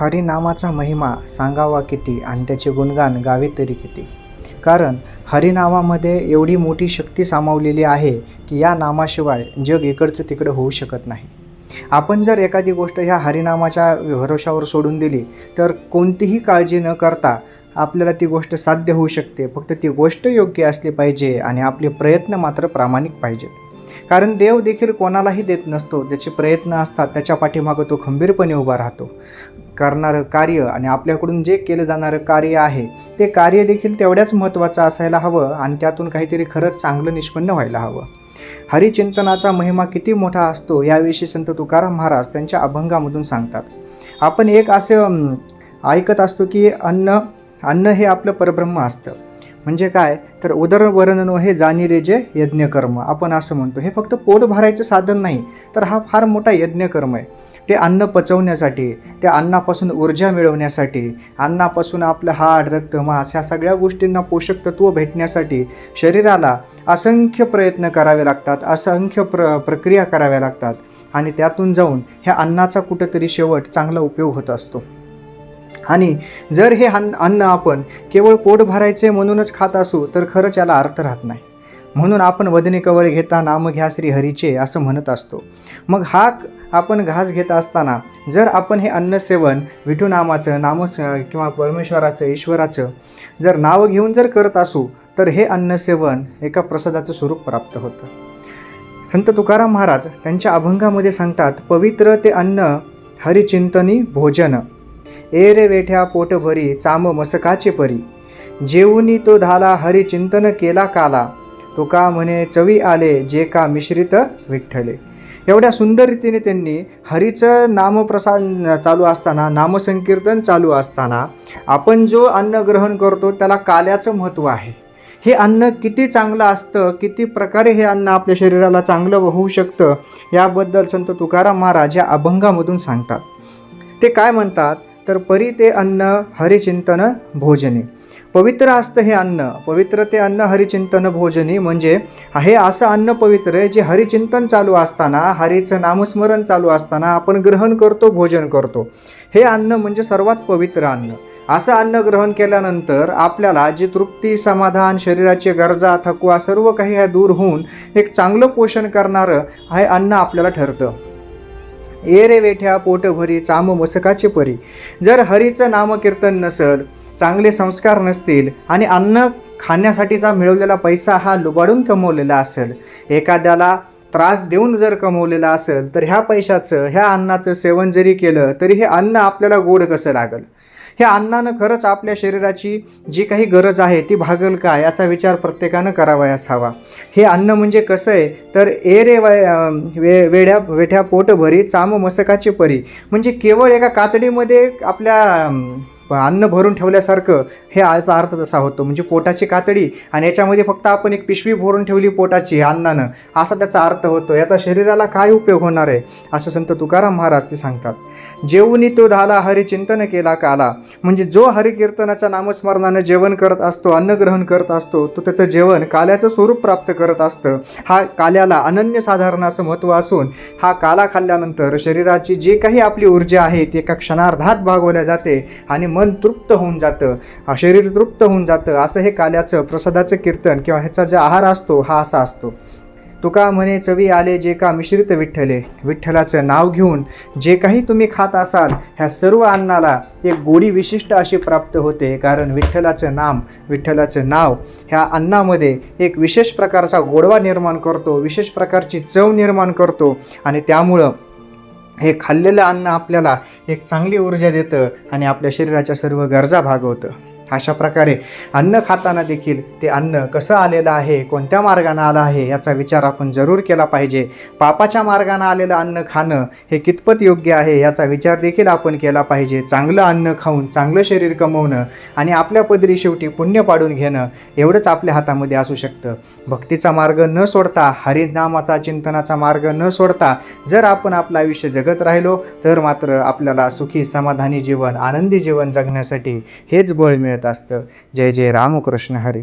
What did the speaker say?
हरिनामाचा महिमा सांगावा किती आणि त्याचे गुणगान गावे तरी किती? कारण हरिनामामध्ये एवढी मोठी शक्ती सामावलेली आहे की या नामाशिवाय जग इकडचं तिकडं होऊ शकत नाही. आपण जर एखादी गोष्ट ह्या हरिनामाच्या भरोशावर सोडून दिली तर कोणतीही काळजी न करता आपल्याला ती गोष्ट साध्य होऊ शकते. फक्त ती गोष्ट योग्य असली पाहिजे आणि आपले प्रयत्न मात्र प्रामाणिक पाहिजेत. कारण देव देखील कोणालाही देत नसतो. ज्याचे प्रयत्न असतात त्याच्या पाठीमागं तो खंबीरपणे उभा राहतो. करणारं कार्य आणि आपल्याकडून जे केलं जाणारं कार्य आहे ते कार्य देखील तेवढ्याच महत्त्वाचं असायला हवं आणि त्यातून काहीतरी खरंच चांगलं निष्पन्न व्हायला हवं. हरिचिंतनाचा महिमा किती मोठा असतो याविषयी संत तुकाराम महाराज त्यांच्या अभंगामधून सांगतात. आपण एक असे ऐकत असतो की अन्न अन्न हे आपलं परब्रह्म असतं. म्हणजे काय? तर उदरवर्णन हे जाणी जे यज्ञकर्म. आपण असं म्हणतो. हे फक्त पोट भरायचं साधन नाही तर हा फार मोठा यज्ञकर्म आहे. ते अन्न पचवण्यासाठी त्या अन्नापासून ऊर्जा मिळवण्यासाठी अन्नापासून आपलं हाड रक्त मांस ह्या सगळ्या गोष्टींना पोषक तत्व भेटण्यासाठी शरीराला असंख्य प्रयत्न करावे लागतात असंख्य प्र प्रक्रिया कराव्या लागतात. आणि त्यातून जाऊन ह्या अन्नाचा कुठंतरी शेवट चांगला उपयोग होत असतो. आणि जर हे अन्न अन्न आपण केवळ पोट भरायचे म्हणूनच खात असू तर खरंच याला अर्थ राहत नाही. म्हणून आपण वदने कवळ घेता नाम घ्या श्री हरीचे असं म्हणत असतो. मग हा आपण घास घेत असताना जर आपण हे अन्न सेवन विठू नामाचं नाम किंवा परमेश्वराचं ईश्वराचं जर नाव घेऊन जर करत असू तर हे अन्न सेवन एका प्रसादाचं स्वरूप प्राप्त होतं. संत तुकाराम महाराज त्यांच्या अभंगामध्ये सांगतात पवित्र ते अन्न हरिचिंतनी भोजन. ए रे वेठ्या पोटभरी चाम मसकाचे परी. जेवूनी तो धाला हरिचिंतन केला काला. तुका म्हणे चवी आले जे का मिश्रित विठ्ठले. एवढ्या सुंदर रीतीने त्यांनी हरीचं नामप्रसाद चालू असताना नामसंकीर्तन चालू असताना आपण जो अन्न ग्रहण करतो त्याला काल्याचं महत्त्व आहे. हे अन्न किती चांगलं असतं किती प्रकारे हे अन्न आपल्या शरीराला चांगलं होऊ शकतं याबद्दल संत तुकाराम महाराज या अभंगामधून सांगतात. ते काय म्हणतात? तर परी ते अन्न हरिचिंतन भोजने. पवित्र असतं हे अन्न. पवित्र ते अन्न हरिचिंतन भोजनी म्हणजे हे असं अन्न पवित्र आहे जे हरिचिंतन चालू असताना हरीचं नामस्मरण चालू असताना आपण ग्रहण करतो भोजन करतो. हे अन्न म्हणजे सर्वात पवित्र अन्न. असं अन्न ग्रहण केल्यानंतर आपल्याला जी तृप्ती समाधान शरीराची गरजा थकवा सर्व काही ह्या दूर होऊन एक चांगलं पोषण करणारं हे अन्न आपल्याला ठरतं. ए रे वेठ्या पोटभरी चाम मसकाचे परी. जर हरीचं नामकीर्तन नसल चांगले संस्कार नसतील आणि अन्न खाण्यासाठीचा मिळवलेला पैसा हा लुबाडून कमवलेला असेल एखाद्याला त्रास देऊन जर कमवलेला असेल तर ह्या पैशाचं ह्या अन्नाचं सेवन जरी केलं तरी हे अन्न आपल्याला गोड कसं लागेल? ह्या अन्नानं खरंच आपल्या शरीराची जी काही गरज आहे ती भागल का? याचा विचार प्रत्येकानं करावयास हवा. हे अन्न म्हणजे कसं आहे? तर ए रे वे वेढ्या वेठ्या पोटभरी चाम मसकाची परी. म्हणजे केवळ एका कातडीमध्ये आपल्या अन्न भरून ठेवल्यासारखं हे याचा अर्थ तसा होतो. म्हणजे पोटाची कातडी आणि याच्यामध्ये फक्त आपण एक पिशवी भरून ठेवली पोटाची अन्नानं. असा त्याचा अर्थ होतो. याचा शरीराला काय उपयोग होणार आहे? असं संत तुकाराम महाराज ते सांगतात. जेवूनी तो धाला हरिचिंतन केला काला. म्हणजे जो हरिकीर्तनाच्या नामस्मरणानं जेवण करत असतो अन्न ग्रहण करत असतो तो त्याचं जेवण काल्याचं स्वरूप प्राप्त करत असतं. हा काल्याला अनन्यसाधारण असं महत्त्व असून हा काला खाल्ल्यानंतर शरीराची जे काही आपली ऊर्जा आहे ती एका क्षणार्धात भागवल्या जाते आणि मन तृप्त होऊन जातं. शरीर तृप्त होऊन जातं. असं हे काल्याचं प्रसादाचं कीर्तन किंवा ह्याचा जो आहार असतो हा असा असतो. तुका म्हणे चवी आले जे का मिश्रित विठ्ठले. विठ्ठलाचं नाव घेऊन जे काही तुम्ही खात असाल ह्या सर्व अन्नाला एक गोडी विशिष्ट अशी प्राप्त होते. कारण विठ्ठलाचं नाम विठ्ठलाचं नाव ह्या अन्नामध्ये एक विशेष प्रकारचा गोडवा निर्माण करतो विशेष प्रकारची चव निर्माण करतो आणि त्यामुळं हे खाल्लेलं अन्न आपल्याला एक चांगली ऊर्जा देतं आणि आपल्या शरीराच्या सर्व गरजा भागवतं. अशा प्रकारे अन्न खाताना देखील ते अन्न कसं आलेलं आहे कोणत्या मार्गानं आलं आहे याचा विचार आपण जरूर केला पाहिजे. पापाच्या मार्गानं आलेलं अन्न खाणं हे कितपत योग्य आहे याचा विचार देखील आपण केला पाहिजे. चांगलं अन्न खाऊन चांगलं शरीर कमवणं आणि आपल्या पदरी शेवटी पुण्य पाडून घेणं एवढंच आपल्या हातामध्ये असू शकतं. भक्तीचा मार्ग न सोडता हरिनामाचा चिंतनाचा मार्ग न सोडता जर आपण आपलं आयुष्य जगत राहिलो तर मात्र आपल्याला सुखी समाधानी जीवन आनंदी जीवन जगण्यासाठी हेच बळ मिळत असतं. जय जय रामकृष्ण हरी.